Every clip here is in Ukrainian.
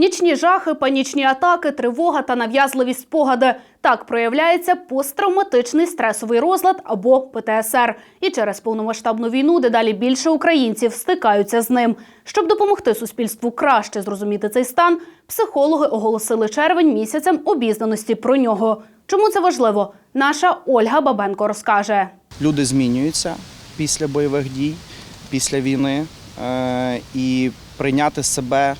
Нічні жахи, панічні атаки, тривога та нав'язливі спогади. Так проявляється посттравматичний стресовий розлад або ПТСР. І через повномасштабну війну дедалі більше українців стикаються з ним. Щоб допомогти суспільству краще зрозуміти цей стан, психологи оголосили червень місяцем обізнаності про нього. Чому це важливо? Наша Ольга Бабенко розкаже. люди змінюються після бойових дій, після війни. Е, І прийняти себе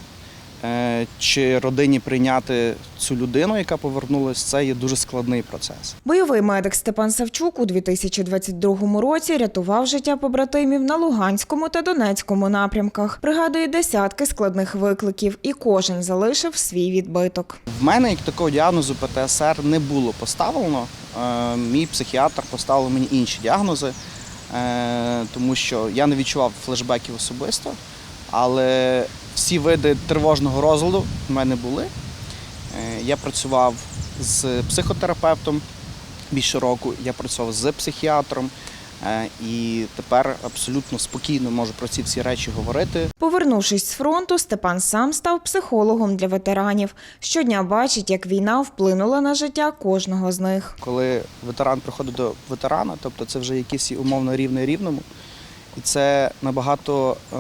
чи родині прийняти цю людину, яка повернулася, це є дуже складний процес. Бойовий медик Степан Савчук у 2022 році рятував життя побратимів на Луганському та Донецькому напрямках. Пригадує десятки складних викликів, і кожен залишив свій відбиток. В мене як такого діагнозу ПТСР не було поставлено. Е, Мій психіатр поставив мені інші діагнози, е, тому що я не відчував флешбеків особисто, але всі види тривожного розладу в мене були. Е, Я працював з психотерапевтом більше року, я працював з психіатром. е, І тепер абсолютно спокійно можу про ці всі речі говорити. Повернувшись з фронту, Степан сам став психологом для ветеранів. Щодня бачить, як війна вплинула на життя кожного з них. коли ветеран приходить до ветерана, тобто це вже якийсь умовно рівний рівному, і це набагато е,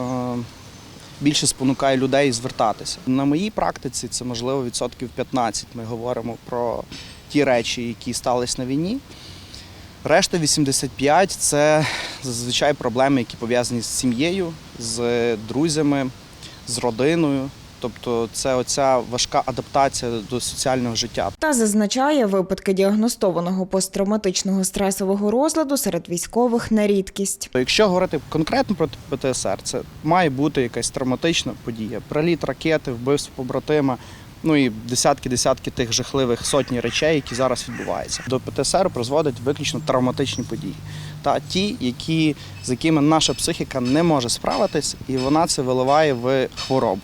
більше спонукає людей звертатися. На моїй практиці це можливо відсотків 15. Ми говоримо про ті речі, які стались на війні. Решта 85 це зазвичай проблеми, які пов'язані з сім'єю, з друзями, з родиною. Тобто це оця важка адаптація до соціального життя. Та зазначає, випадки діагностованого посттравматичного стресового розладу серед військових не рідкість. Якщо говорити конкретно про ПТСР, це має бути якась травматична подія. Приліт ракети, вбивство побратима, ну і десятки-десятки тих жахливих сотні речей, які зараз відбуваються. До ПТСР призводять виключно травматичні події. Та ті, які, з якими наша психіка не може справитись, і вона це виливає в хворобу.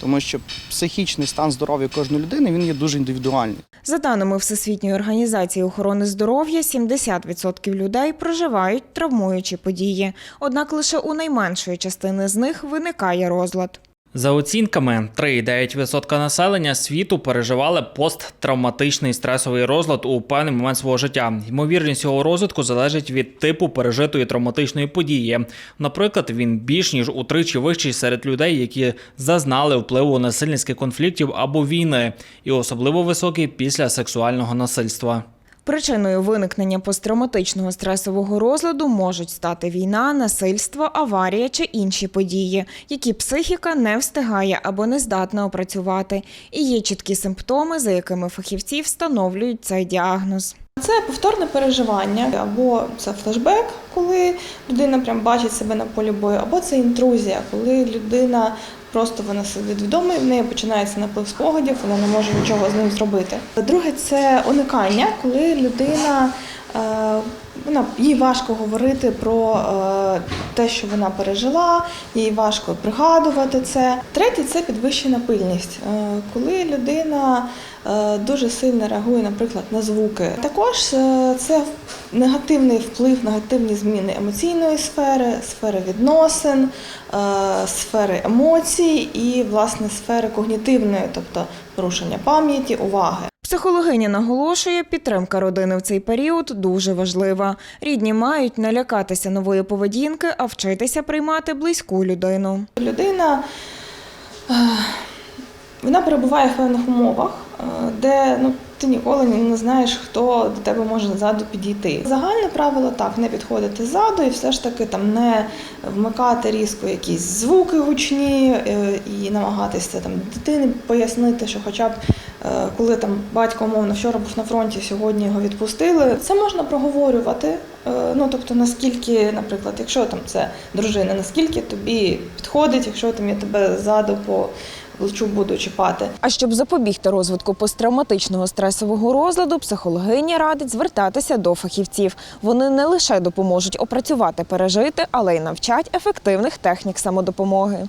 Тому що психічний стан здоров'я кожної людини він є дуже індивідуальний. За даними Всесвітньої організації охорони здоров'я, 70% людей проживають травмуючі події. Однак лише у найменшої частини з них виникає розлад. За оцінками, 3,9% населення світу переживали посттравматичний стресовий розлад у певний момент свого життя. Ймовірність його розвитку залежить від типу пережитої травматичної події. Наприклад, він більш ніж утричі вищий серед людей, які зазнали впливу насильницьких конфліктів або війни, і особливо високий після сексуального насильства. Причиною виникнення посттравматичного стресового розладу можуть стати війна, насильство, аварія чи інші події, які психіка не встигає або не здатна опрацювати. І є чіткі симптоми, за якими фахівці встановлюють цей діагноз. Це повторне переживання, або це флешбек, коли людина прям бачить себе на полі бою, або це інтрузія, коли людина просто вона сидить вдома і в неї починається наплив спогадів, вона не може нічого з ним зробити. Друге це уникання, коли людина. Вона їй важко говорити про е, те, що вона пережила, їй важко пригадувати це. Третє це підвищена пильність, Е, коли людина е, дуже сильно реагує, наприклад, на звуки. Також е, це негативний вплив, негативні зміни емоційної сфери, сфери відносин, е, сфери емоцій і власне сфери когнітивної, тобто порушення пам'яті, уваги. Психологиня наголошує, підтримка родини в цей період дуже важлива. Рідні мають не лякатися нової поведінки, а вчитися приймати близьку людину. Людина е, вона перебуває в певних умовах, е, де ну, ти ніколи не знаєш, хто до тебе може ззаду підійти. Загальне правило так, не підходити ззаду і все ж таки там не вмикати різко якісь звуки гучні е, і намагатися там дитині пояснити, що хоча б е, коли там батько умовно вчора був на фронті, сьогодні його відпустили. Це можна проговорювати. Е, Ну тобто, наскільки, наприклад, якщо там це дружина, наскільки тобі підходить, якщо там я тебе ззаду по плечу буду чіпати. А щоб запобігти розвитку посттравматичного стресового розладу, психологиня радить звертатися до фахівців. Вони не лише допоможуть опрацювати пережити, але й навчать ефективних технік самодопомоги.